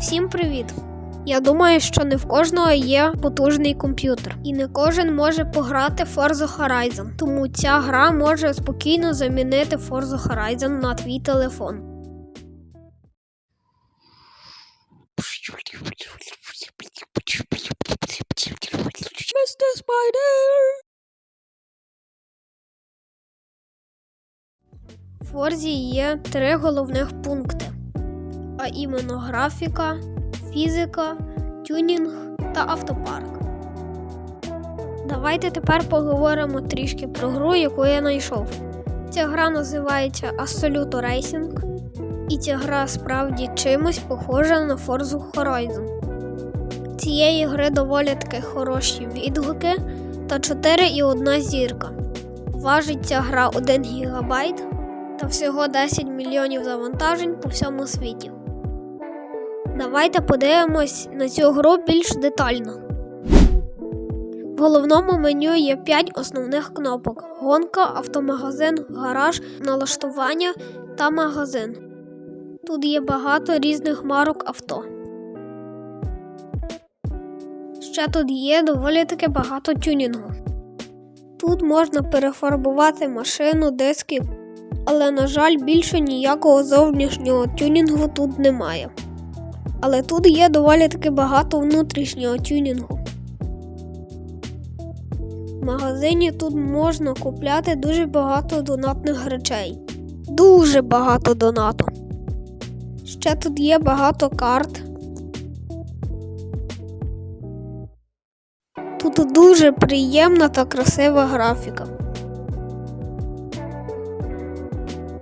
Всім привіт! Я думаю, що не в кожного є потужний комп'ютер, і не кожен може пограти в Forza Horizon, тому ця гра може спокійно замінити Forza Horizon на твій телефон. Mr. Spider! В Forza є три головних пункти, іменно графіка, фізика, тюнінг та автопарк. Давайте тепер поговоримо трішки про гру, яку я знайшов. Ця гра називається Absolute Racing, і ця гра справді чимось похожа на Forza Horizon. Цієї гри доволі таки хороші відгуки та 4,1 зірка. Важить ця гра 1 ГБ та всього 10 мільйонів завантажень по всьому світі. Давайте подивимось на цю гру більш детально. В головному меню є 5 основних кнопок: гонка, автомагазин, гараж, налаштування та магазин. Тут є багато різних марок авто. Ще тут є доволі таки багато тюнінгу. Тут можна перефарбувати машину, диски, але, на жаль, більше ніякого зовнішнього тюнінгу тут немає. Але тут є доволі таки багато внутрішнього тюнінгу. В магазині тут можна купляти дуже багато донатних речей. Дуже багато донату. Ще тут є багато карт. Тут дуже приємна та красива графіка.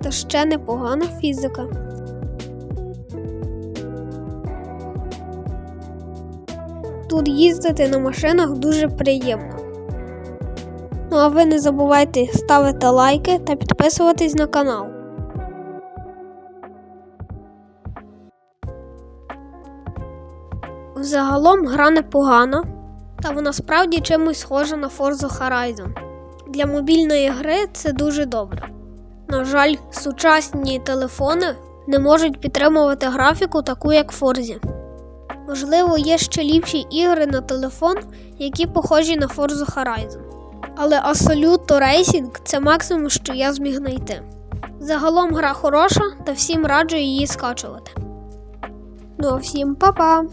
Та ще непогана фізика. Тут їздити на машинах дуже приємно. Ну а ви не забувайте ставити лайки та підписуватись на канал. Загалом гра непогана, та вона справді чимось схожа на Forza Horizon. Для мобільної гри це дуже добре. На жаль, сучасні телефони не можуть підтримувати графіку таку, як Forza. Можливо, є ще ліпші ігри на телефон, які похожі на Forza Horizon. Але Assoluto Racing це максимум, що я зміг знайти. Загалом гра хороша та всім раджу її скачувати. Ну а всім па-па!